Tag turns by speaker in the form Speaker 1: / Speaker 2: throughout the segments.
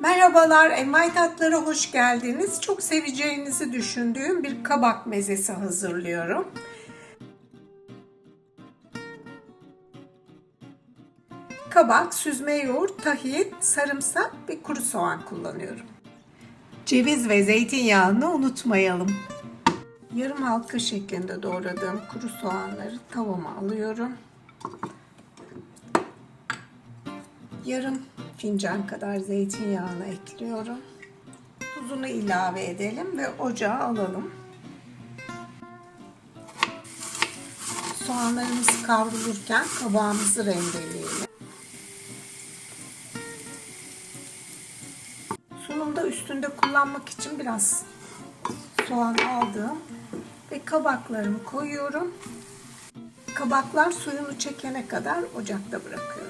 Speaker 1: Merhabalar, Envai Tatlara hoş geldiniz. Çok seveceğinizi düşündüğüm bir kabak mezesi hazırlıyorum. Kabak, süzme yoğurt, tahin, sarımsak ve kuru soğan kullanıyorum. Ceviz ve zeytinyağını unutmayalım. Yarım halka şeklinde doğradığım kuru soğanları tavama alıyorum. Yarım fincan kadar zeytinyağını ekliyorum. Tuzunu ilave edelim ve ocağa alalım. Soğanlarımız kavrulurken kabağımızı rendeleyelim. Sunumda üstünde kullanmak için biraz soğan aldım ve kabaklarımı koyuyorum. Kabaklar suyunu çekene kadar ocakta bırakıyorum.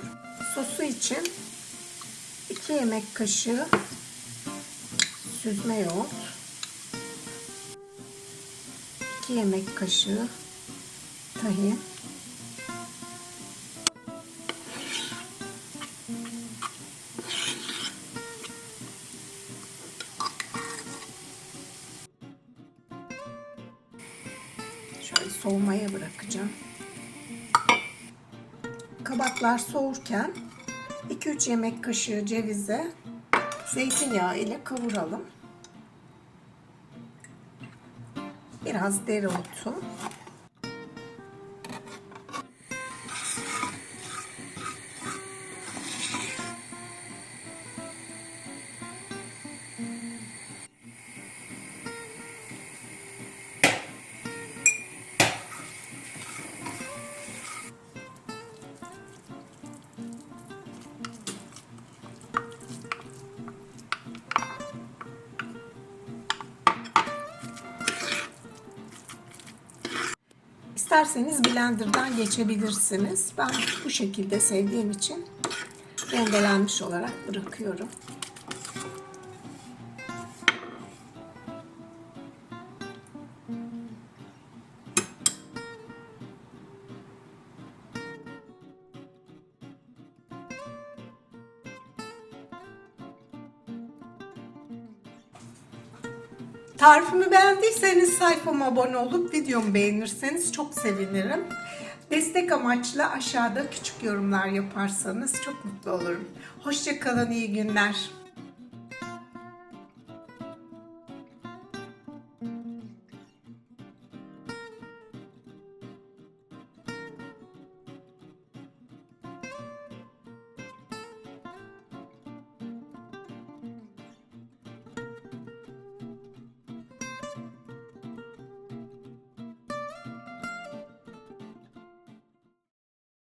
Speaker 1: Sosu için 2 yemek kaşığı süzme yoğurt, 2 yemek kaşığı tahin, Şöyle soğumaya bırakacağım. Kabaklar soğurken 2-3 yemek kaşığı cevize zeytinyağı ile kavuralım. Biraz dereotu. İsterseniz blenderdan geçebilirsiniz. Ben bu şekilde sevdiğim için rendelenmiş olarak bırakıyorum. Tarifimi beğendiyseniz sayfama abone olup videomu beğenirseniz çok sevinirim. Destek amaçlı aşağıda küçük yorumlar yaparsanız çok mutlu olurum. Hoşçakalın, iyi günler.